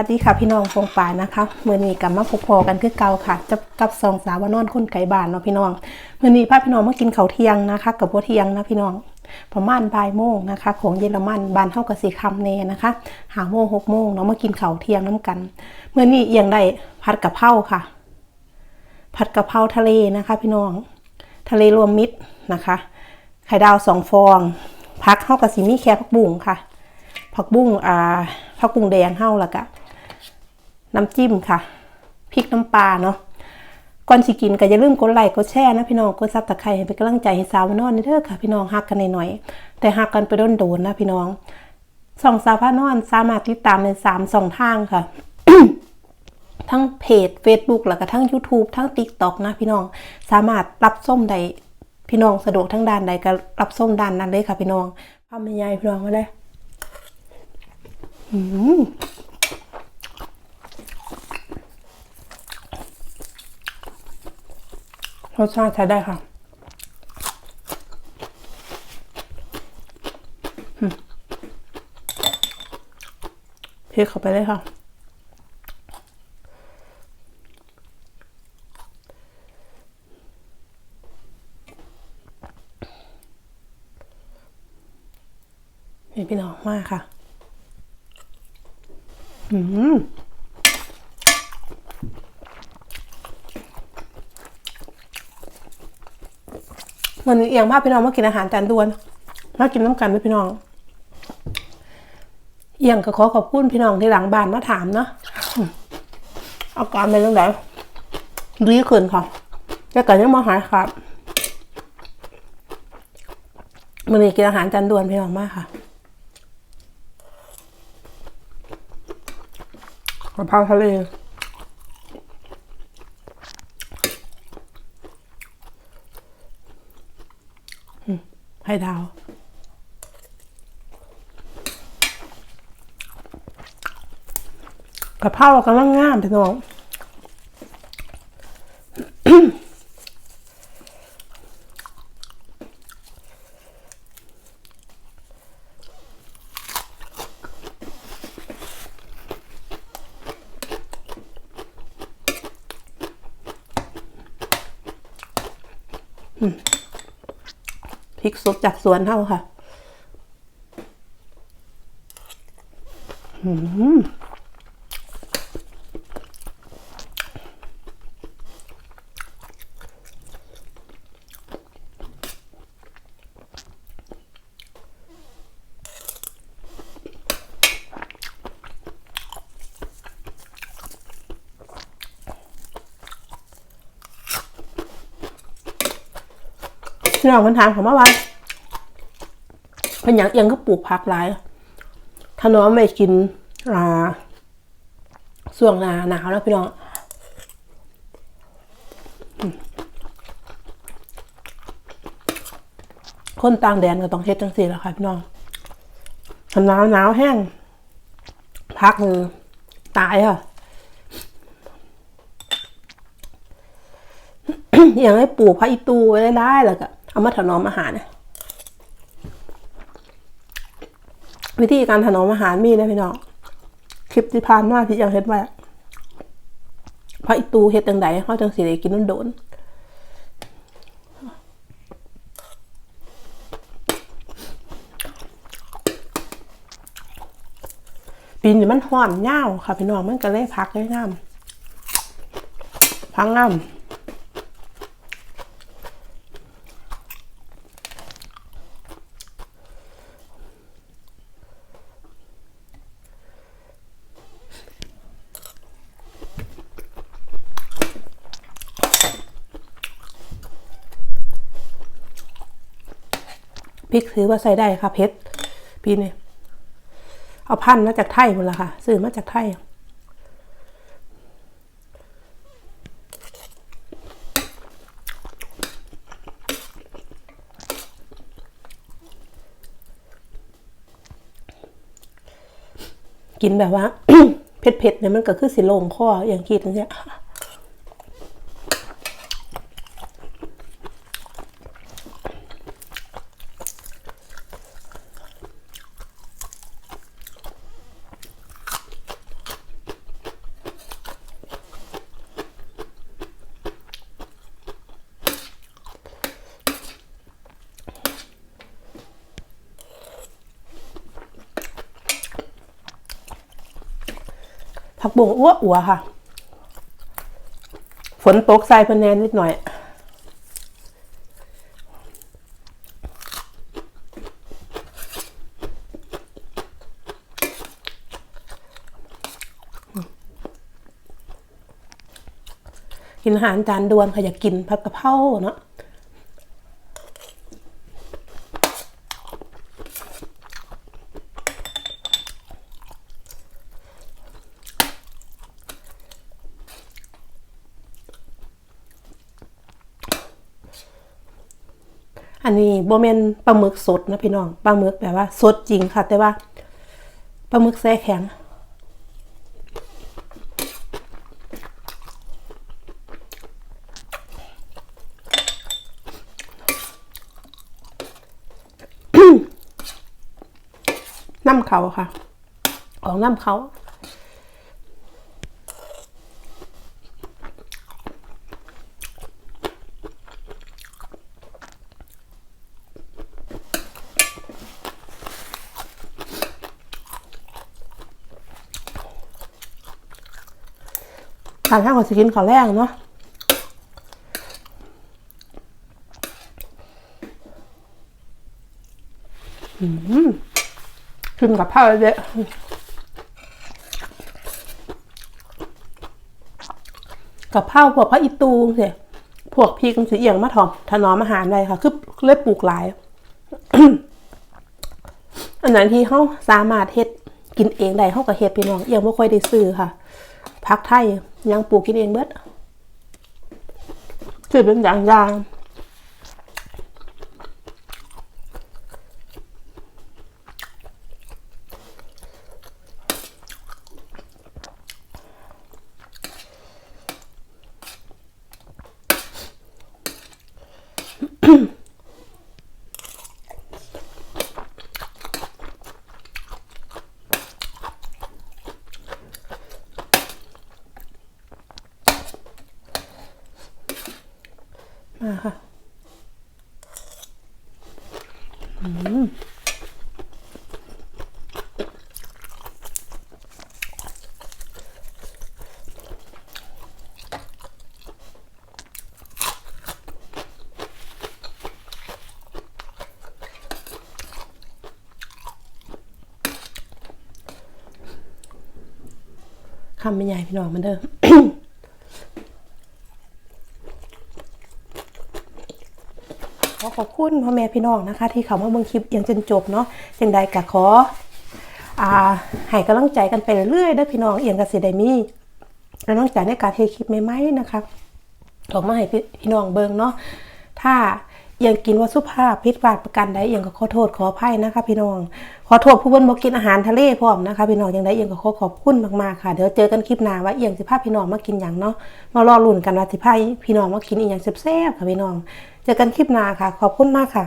วัสดีค่ะพี่น้องฟงป่ายนะคะเมื่อนี้กลับมาพบพอกันคือเก่าค่ะจะกับสองสาวานอนคนไก่บานเนาะพี่น้องเมื่อนี้พาพี่น้องมากินข้าวเที่ยงนะคะ กับบัวเที่ยงนะพี่น้องประมาณบ่ายโมงนะคะ ของเยอรมันบานเท่ากับสีคำเนนะคะหาโมงหกโมงเนาะมากินข้าวเที่ยงน้ำกันเมื่อนี้เอียงได้ผัดกะเพราค่ะ ผัดกะเพราทะเลนะคะ พี่น้อง ทะเลรวมมิตรนะคะ ไข่ดาวสองฟองพักเข้ากับสีมีแค่ผักบุ้งค่ะผักบุ้งอ่าผักบุ้งแดงเฮ้าล้วก็ น้ำจิ้มค่ะพริกน้ำปลาเนาะก่อนสิกินก็อย่าลืมกดไลค์กดแชร์นะพี่น้องกดซับตะไคร้ให้เป็นกำลังใจให้สาวนอนนี่เด้อค่ะ พี่น้องฮักกันหน่อยๆแต่ฮักกันไปโดนๆนะพี่น้องสองสาวพานอนสามารถติดตามในสามสองทางค่ะ ทั้งเพจ Facebook แล้วก็ทั้ง YouTube ทั้ง TikTok นะพี่น้องสามารถรับส้มใดพี่น้องสะดวกทั้งด้านใดก็รับส้มด้านนั้นเลยค่ะพี่น้องพาแม่ยายพี่น้องมาเลยอืม รสชาติใช้ได้ค่ะอืมเทเข้าไปเลยค่ะนี่พี่น้องมากค่ะ อืม วันนี้เอียงภาพพี่น้องมากินอาหารจานด่วนมากินน้ำกันด้วยพี่น้องเอียงก็ขอขอบคุณพี่น้องที่หลังบ้านมาถามเนาะอืมอาการเป็นยังไงดีขึ้นค่ะแต่ก็ยังมาหายครับมันนี้กินอาหารจานด่วนพี่น้องมากค่ะกะเพราทะเลอืม ไข่ดาวกะเพรากำลังงามพี่น้องอืม พริกสดจากสวนเท่าค่ะ อืม พี่น้องคนถามผมว่าว่าเป็นอย่างเอียงก็ปลูกผักหลายถ้าน้องไม่กินอ่าส่วงนาหนาวแล้วพี่น้องคนต่างแดนก็ต้องเฮ็ดจังสี่แล้วค่ะพี่น้องหนาวหนาวแห้ง พักมือตายค่ะอย่างให้ปลูกพระอีตูไว้ได้ๆแล้วก็ เอามาถนอมอาหารนะวิธีการถนอมอาหารมีนะพี่น้องคลิปที่ผ่านมาที่ยังเฮ็ดไว้พระอีตูเฮ็ดจังใดเขาจังสิได้กินน้ำโดนปีนี้มันห้อนยาค่ะพี่น้องมันก็เลยพักได้งามพักงาม พริกซื้อว่าใส่ได้ค่ะเพชรพี่เนี่ยเอาพันมาจากไทยหมดละค่ะซื้อมาจากไทยกินแบบว่า เผ็ดๆเนี่ยมันก็คือสิโลงคออย่างคิดอย่างเงี้ย ผักบุ้งอ้วอัวค่ะ ฝนตกใส่พนแนนนิดหน่อย กินอาหารจานด่วนค่ะอยากกินผัดกะเพราเนาะ อันนี้โบเมนปลาหมึกสดนะพี่น้องปลาหมึกแบบว่า สดจริงค่ะ แต่ว่าปลาหมึกแซ่แข็งน้ำเขาค่ะ ของน้ำเขา ทานข้าวกับสกินข้าวแรงเนาะอืมกินกับข้าวเยอะกับข้าวพวกพระอิตูเสียพวกพริกสีเอียงมาถอมถนอมอาหารได้ค่ะ คือเลือปลูกหลาย อันนั้นที่เขาสามารถเฮ็ดกินเองได้เขาก็เฮ็ดพี่น้องยังไม่ค่อยได้ซื้อค่ะ ผักไทยยังปลูกกินเองเบิดคือเป็นอย่างยางมาค่ะคำเป็นใหญ่พี่น้องมันเดิม ขอขอบคุณพ่อแม่พี่น้องนะคะ ที่เขามาเบิ่งคลิปอย่างจนจบเนาะจังใดก็ขออ่าให้กำลังใจกันไปเรื่อยๆเด้อพี่น้องเอียงกับเสไดมีกำลังใจในการเทคลิปใหม่ๆนะคะออกมาให้พี่น้องเบิ่งเนาะถ้ายังกินวัตถุภาพพิษบาดประกันใดเอียงก็ขอโทษขออภัยนะคะ พี่น้อง ขอโทษผู้เพิ่นบ่กินอาหารทะเลพร้อมนะคะ พี่น้องจังใดเอียงก็ขอขอบคุณมากๆค่ะเดี๋ยวเจอกันคลิปหน้าว่าเอียงสิพาพี่น้องมากินหยังเนาะมารอลุ้นกันว่าสิพาพี่น้องมากินอีหยังแซ่บๆค่ะพี่น้อง เจอกันคลิปหน้าค่ะ ขอบคุณมากค่ะ